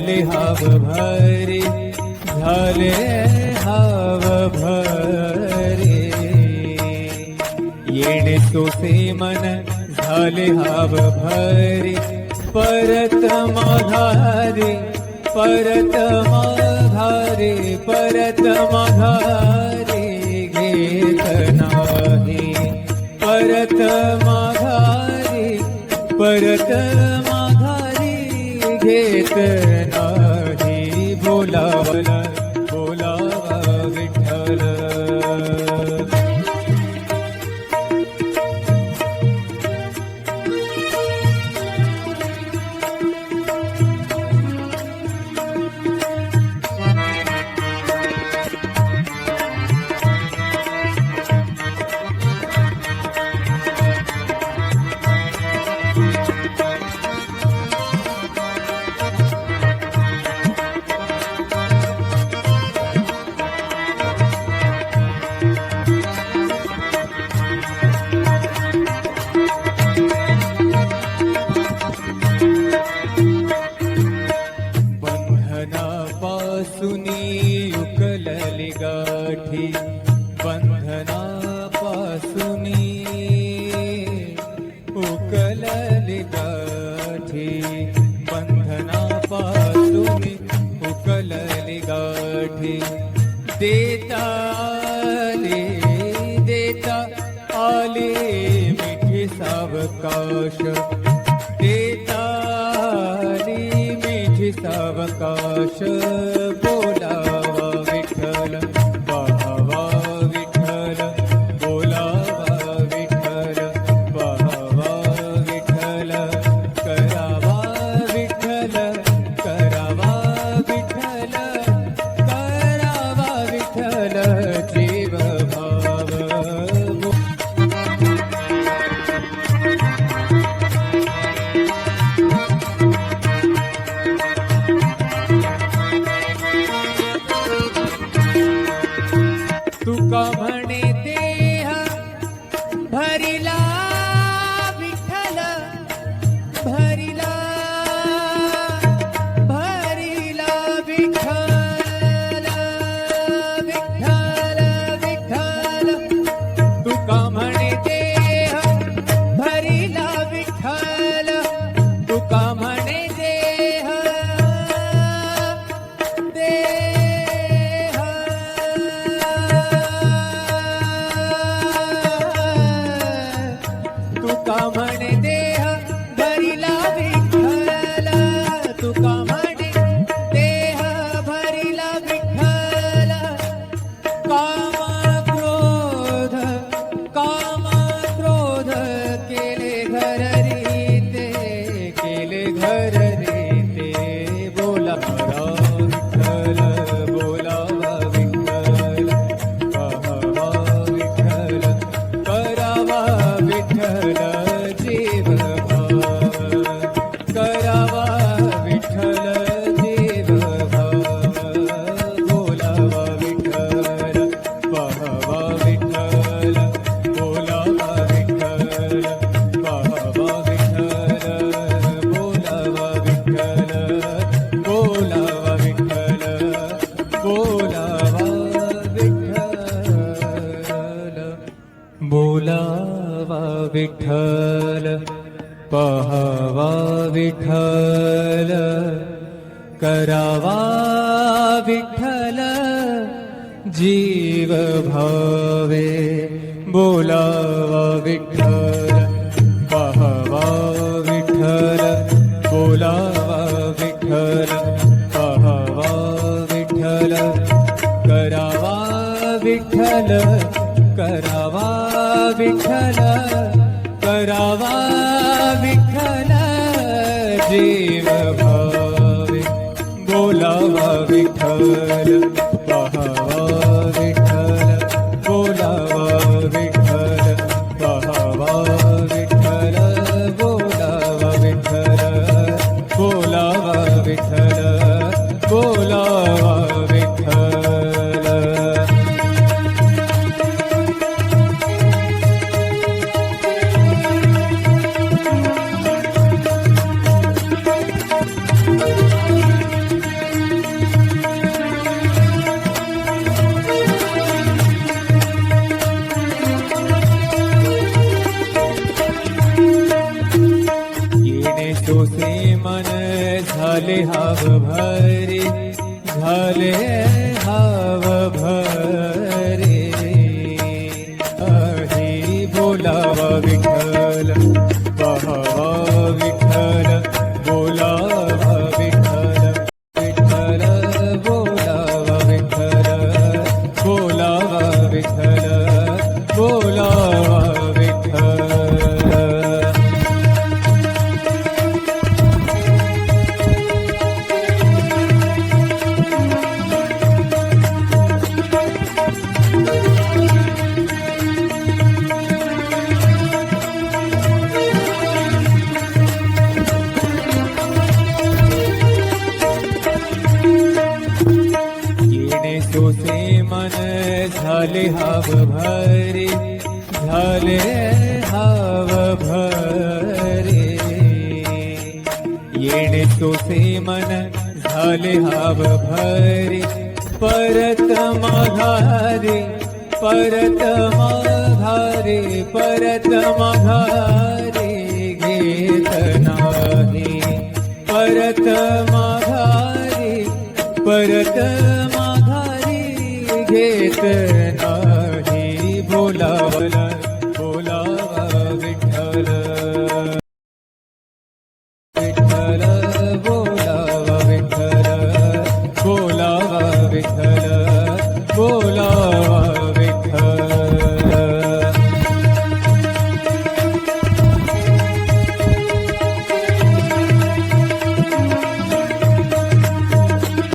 झाले हाव भरे झाले हाव भरे. येणे सोसे मन झाले हाव भरे. परत माघारे परत माघारे परत माघारे घेत नाही. परत माघारी परत माघारी घेत गाठी बंधनापासून उकलली गाठी बंधनापासून उकलली गाठी. देता आले देता आले मिठी सावकाश. देताली मिठी सावकाश. 깜깜한 विठल पहवा विठल करावा विठल जीव भावे बोलावा विठल करावा विठ्ठल जीव भावे बोलावा विठ्ठल पहावा विठ्ठल बोलावा विठ्ठल पहावा झाले हाव भरे झाले हाव भरे. आहे बोलावा विठ्ठल पहावा विठ्ठल बोलावा विठ्ठल विठ्ठल बोलावा विठ्ठल बोलावा विठ्ठल बोलावा झाले हाव भरे झाले हाव भरे. येणे तोसे मन झाले हाव भरे. परत माघारे परत माघारे परत माघारे घेत नाही. परत माघारे परत येत नाही बोलावला बोलावा विठ्ठल. विठ्ठल बोलावा विठ्ठल बोलावा विठ्ठल बोला